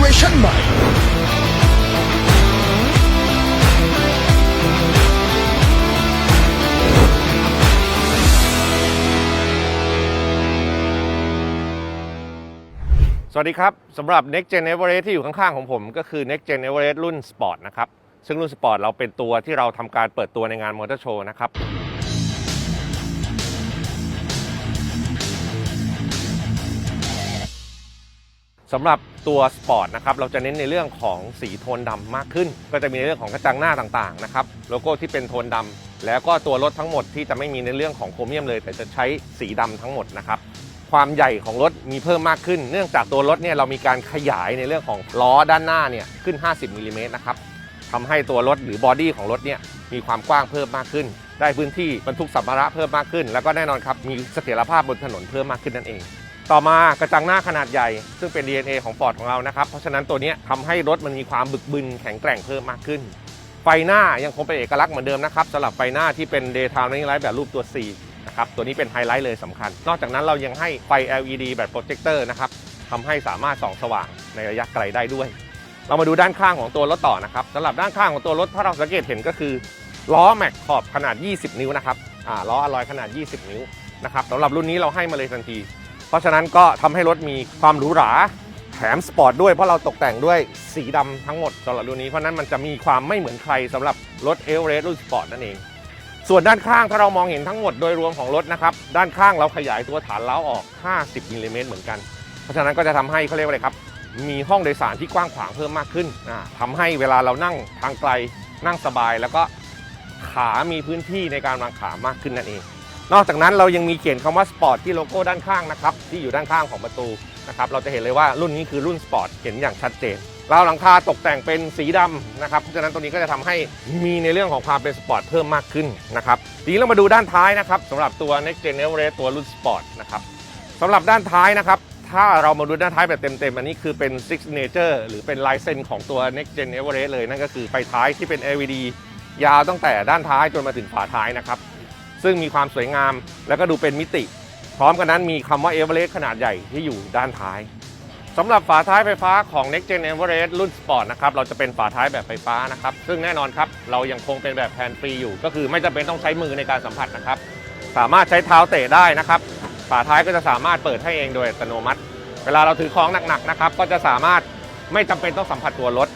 เรชั่นใหม่ สวัสดีครับสำหรับ Next Gen Everest ที่อยู่ข้างๆของผม ก็คือ Next Gen Everest รุ่น Sport นะครับ ซึ่งรุ่น Sport เราเป็นตัวที่เราทำการเปิดตัวในงานมอเตอร์โชว์นะครับ สำหรับตัวสปอร์ตนะครับเราจะเน้นในเรื่องของสีโทนดำมากขึ้น ก็จะมีในเรื่องของกระจังหน้าต่างๆนะครับโลโก้ที่เป็นโทนดำแล้วก็ตัวรถทั้งหมดที่จะไม่มีในเรื่องของโครเมียมเลย แต่จะใช้สีดำทั้งหมดนะครับความใหญ่ของรถมีเพิ่มมากขึ้น เนื่องจากตัวรถเนี่ยเรามีการขยายในเรื่องของล้อด้านหน้าเนี่ยขึ้น 50มิลลิเมตรนะครับทำให้ตัวรถหรือบอดี้ของรถเนี่ยมีความกว้างเพิ่มมากขึ้น ได้พื้นที่บรรทุกสัมภาระเพิ่มมากขึ้น แล้วก็แน่นอนครับมีเสถียรภาพบนถนนเพิ่มมากขึ้นนั่นเอง ต่อมากระจังหน้าขนาดใหญ่ ซึ่งเป็น DNA ของ Ford ของเรานะครับ เพราะฉะนั้นตัวนี้ทำให้รถมันมีความบึกบึนแข็งแกร่งเพิ่มมากขึ้น ไฟหน้ายังคงเป็นเอกลักษณ์เหมือนเดิมนะครับสำหรับไฟหน้าที่เป็น Daytime Running Light แบบรูปตัว C นะครับตัวนี้เป็นไฮไลท์เลยสำคัญ นอกจากนั้นเรายังให้ไฟ LED แบบโปรเจคเตอร์นะครับทำให้สามารถส่องสว่างในระยะไกลได้ด้วย เรามาดูด้านข้างของตัวรถต่อนะครับสำหรับด้านข้างของตัวรถถ้าเราสังเกตเห็นก็คือล้อแม็กขอบขนาด 20 นิ้วนะครับอ่าล้ออลลอยขนาด 20 นิ้วนะครับสำหรับรุ่นนี้เราให้มาเลยทันที เพราะฉะนั้นก็ทำให้รถมีความหรูหราแถมสปอร์ตด้วยเพราะเราตกแต่งด้วยสีดำทั้งหมดสำหรับรุ่นนี้เพราะนั้นมันจะมีความไม่เหมือนใครสำหรับรถเอเวอเรสต์รุ่นสปอร์ตนั่นเองส่วนด้านข้างถ้าเรามองเห็นทั้งหมดโดยรวมของรถนะครับ ด้านข้างเราขยายตัวฐานเล้าออก 50มิลลิเมตรเหมือนกัน เพราะฉะนั้นก็จะทำให้เขาเรียกว่าอะไรครับ มีห้องโดยสารที่กว้างขวางเพิ่มมากขึ้นอ่าทำให้เวลาเรานั่งทางไกลนั่งสบายแล้วก็ขามีพื้นที่ในการวางขามากขึ้นนั่นเอง นอกจากนั้นเรายังมีเขียนคำว่าสปอร์ตที่โลโก้ด้านข้างนะครับที่อยู่ด้านข้างของประตูนะครับเราจะเห็นเลยว่ารุ่นนี้คือรุ่นสปอร์ตเห็นอย่างชัดเจนราวหลังคาตกแต่งเป็นสีดำนะครับเพราะฉะนั้นตัวนี้ก็จะทำให้มีในเรื่องของความเป็นสปอร์ตเพิ่มมากขึ้นนะครับทีนี้เรามาดูด้านท้ายนะครับสำหรับตัว Next Gen Everest ตัวรุ่นสปอร์ตนะครับสำหรับด้านท้ายนะครับถ้าเรามาดูด้านท้ายแบบเต็มๆ อันนี้คือเป็น Signature หรือเป็นลายเซ็นของตัว Next Gen Everest เลย นั่นก็คือไฟท้ายที่เป็น LED ยาวตั้งแต่ด้านท้ายจนมาถึงฝาท้ายนะครับ ซึ่งมีความสวยงามแล้วก็ดูเป็นมิติ พร้อมกันนั้นมีคำว่า Everest ขนาดใหญ่ที่อยู่ด้านท้ายสำหรับฝาท้ายไฟฟ้าของ Next Gen Everest รุ่น Sport นะครับ เราจะเป็นฝาท้ายแบบไฟฟ้านะครับ ซึ่งแน่นอนครับ เรายังคงเป็นแบบแฮนด์ฟรีอยู่ ก็คือไม่จำเป็นต้องใช้มือในการสัมผัสนะครับ สามารถใช้เท้าเตะได้นะครับ ฝาท้ายก็จะสามารถเปิดให้เองโดยอัตโนมัติ เวลาเราถือของหนักๆนะครับ ก็จะสามารถไม่จำเป็นต้องสัมผัสตัวรถ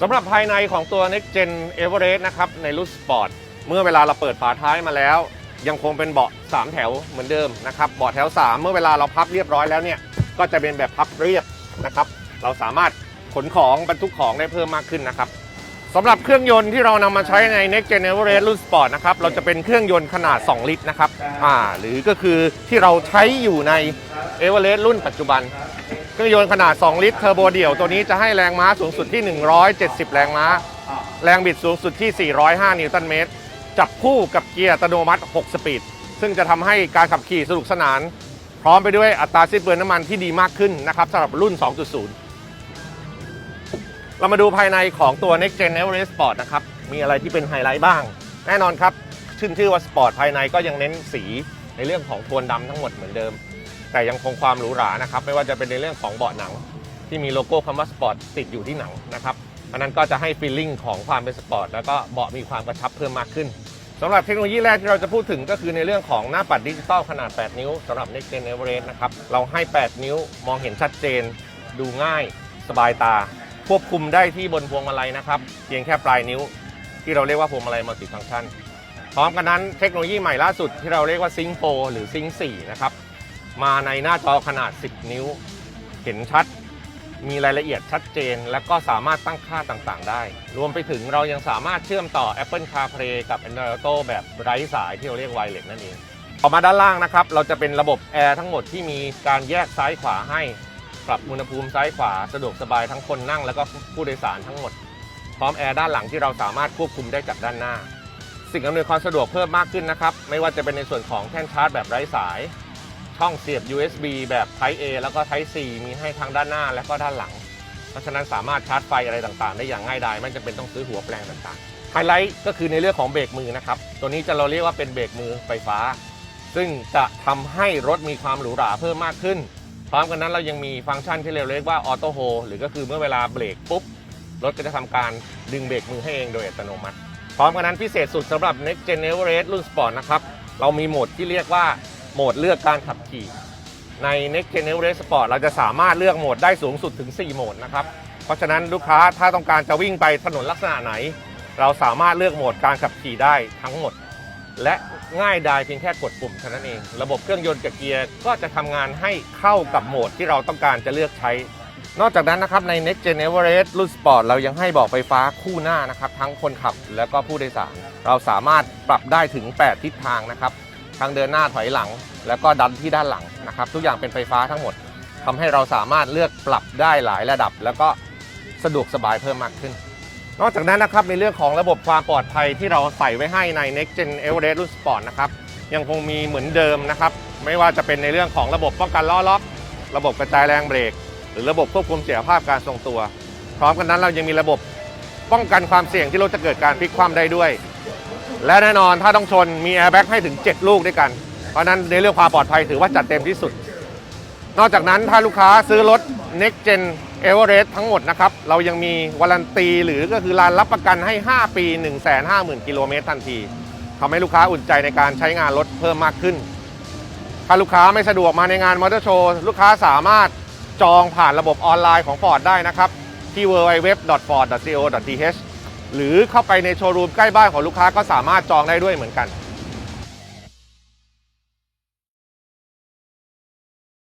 สำหรับภายในของตัว Next Gen Everest นะครับในรุ่น Sport เมื่อเวลาเราเปิดฝาท้ายมาแล้ว ยังคงเป็นเบาะ 3 แถวเหมือนเดิมนะครับเบาะแถว 3 เมื่อเวลาเราพับเรียบร้อยแล้วเนี่ยก็จะเป็นแบบพับเรียบนะครับ เราสามารถขนของบรรทุกของได้เพิ่มมากขึ้นนะครับสำหรับเครื่องยนต์ที่เรานำมาใช้ใน Next Gen Everest รุ่น Sport นะครับเราจะเป็นเครื่องยนต์ขนาด 2 ลิตรนะครับอ่าหรือก็คือที่เราใช้อยู่ใน Everest รุ่นปัจจุบัน เครื่องยนต์ขนาด 2 ลิตรเทอร์โบเดี่ยวตัวนี้จะให้แรงม้าสูงสุดที่ 170 แรงม้า แรงบิดสูงสุดที่ 405 นิวตันเมตร จับคู่กับเกียร์อัตโนมัติ 6 สปีด ซึ่งจะทำให้การขับขี่สนุกสนาน พร้อมไปด้วยอัตราสิ้นเปลืองน้ำมันที่ดีมากขึ้นนะครับสำหรับรุ่น 2.0 เรามาดูภายในของตัว Next Gen Everest Sport นะครับ มีอะไรที่เป็นไฮไลท์บ้าง แน่นอนครับ ชื่นชื่อว่าสปอร์ตภายในก็ยังเน้นสีในเรื่องของโทนดำทั้งหมดเหมือนเดิม แต่ยังคงความหรูหรานะครับ ไม่ว่าจะเป็นในเรื่องของเบาะหนัง ที่มีโลโก้คำว่าสปอร์ตติดอยู่ที่หนังนะครับอันนั้นก็จะให้ฟีลลิ่งของความเป็นสปอร์ตแล้วก็เบาะมีความกระชับเพิ่มมากขึ้น สำหรับเทคโนโลยีแรกที่เราจะพูดถึงก็คือในเรื่องของหน้าปัดดิจิตอลขนาด 8 นิ้วสำหรับ Next Gen Everest นะครับ เราให้ 8 นิ้วมองเห็นชัดเจน ดูง่าย สบายตา ควบคุมได้ที่บนพวงมาลัยนะครับ เพียงแค่ปลายนิ้ว ที่เราเรียกว่าพวงมาลัยมัลติฟังก์ชัน พร้อมกันนั้นเทคโนโลยีใหม่ล่าสุดที่เราเรียกว่า Sync 4หรือ Sync 4นะครับ มาในหน้าจอขนาด 10 นิ้ว เห็นชัด มีรายละเอียดชัดเจน และก็สามารถตั้งค่าต่างๆ ได้ รวมไปถึงเรายังสามารถเชื่อมต่อ Apple CarPlay กับ Android Auto แบบไร้สายที่เราเรียก Wireless นั่นเองออกมาด้านล่างนะครับ เราจะเป็นระบบแอร์ทั้งหมดที่มีการแยกซ้ายขวาให้ ปรับอุณหภูมิซ้ายขวาสะดวกสบายทั้งคนนั่งแล้วก็ผู้โดยสารทั้งหมด พร้อมแอร์ด้านหลังที่เราสามารถควบคุมได้จากด้านหน้า สิ่งอำนวยความสะดวกเพิ่มมากขึ้นนะครับ ไม่ว่าจะเป็นในส่วนของแท่นชาร์จแบบไร้สาย ช่องเสียบ USB แบบ Type A แล้วก็ Type C มีให้ทั้งด้านหน้าและก็ด้านหลัง เพราะฉะนั้นสามารถชาร์จไฟอะไรต่างๆ ได้อย่างง่ายดายไม่จำเป็นต้องซื้อหัวแปลงต่างๆ ไฮไลท์ก็คือในเรื่องของเบรกมือนะครับ ตัวนี้จะเราเรียกว่าเป็นเบรกมือไฟฟ้า ซึ่งจะทำให้รถมีความหรูหราเพิ่มมากขึ้น พร้อมกันนั้นเรายังมีฟังก์ชันที่เราเรียกว่าออโต้โฮหรือก็คือเมื่อเวลาเบรกปุ๊บรถก็จะทำการดึงเบรกมือให้เองโดยอัตโนมัติ พร้อมกันนั้นพิเศษสุดสำหรับ Next Gen Everest รุ่น Sport นะครับเรามีโหมดที่เรียกว่า โหมดเลือกการขับขี่ใน Next Gen Everest Sport เราจะสามารถเลือกโหมดได้สูงสุดถึง 4 โหมดนะครับ เพราะฉะนั้นลูกค้าถ้าต้องการจะวิ่งไปถนนลักษณะไหน เราสามารถเลือกโหมดการขับขี่ได้ทั้งหมด และง่ายดายเพียงแค่กดปุ่มเท่านั้นเอง ระบบเครื่องยนต์กับเกียร์ก็จะทำงานให้เข้ากับโหมดที่เราต้องการจะเลือกใช้ นอกจากนั้นนะครับใน Next Gen Everest รุ่น Sport เรายังให้บอกไฟฟ้าคู่หน้านะครับทั้งคนขับและก็ผู้โดยสาร เราสามารถปรับได้ถึง 8 ทิศทางนะครับ ทางเดินหน้าถอยหลัง แล้วก็ดันที่ด้านหลังนะครับ ทุกอย่างเป็นไฟฟ้าทั้งหมดทำให้เราสามารถเลือกปรับได้หลายระดับ แล้วก็สะดวกสบายเพิ่มมากขึ้น นอกจากนั้นนะครับในเรื่องของระบบความปลอดภัยที่เราใส่ไว้ให้ใน Next Gen Everest รุ่น Sport นะครับยังคงมีเหมือนเดิมนะครับ ไม่ว่าจะเป็นในเรื่องของระบบป้องกันล้อล็อก ระบบกระจายแรงเบรก หรือระบบควบคุมเสียภาพการทรงตัว พร้อมกันนั้นเรายังมีระบบป้องกันความเสี่ยงที่รถจะเกิดการพลิกคว่ำได้ด้วย และแน่นอนถ้าต้องชนมีแอร์แบ็กให้ถึง 7 ลูกด้วยกัน เพราะนั้นในเรื่องความปลอดภัยถือว่าจัดเต็มที่สุด นอกจากนั้นถ้าลูกค้าซื้อรถ Next Gen Everest ทั้งหมดนะครับ เรายังมีวารันตี หรือก็คือรานรับประกันให้ 5 ปี 150,000 กิโลเมตรทันทีทำให้ลูกค้าอุ่นใจในการใช้งานรถเพิ่มมากขึ้น ถ้าลูกค้าไม่สะดวกมาในงานมอเตอร์โชว์ลูกค้าสามารถจองผ่านระบบออนไลน์ของ Ford ได้นะครับที่ www.ford.co.th หรือเข้าไปในโชว์รูมใกล้บ้านของลูกค้าก็สามารถจองได้ด้วยเหมือนกัน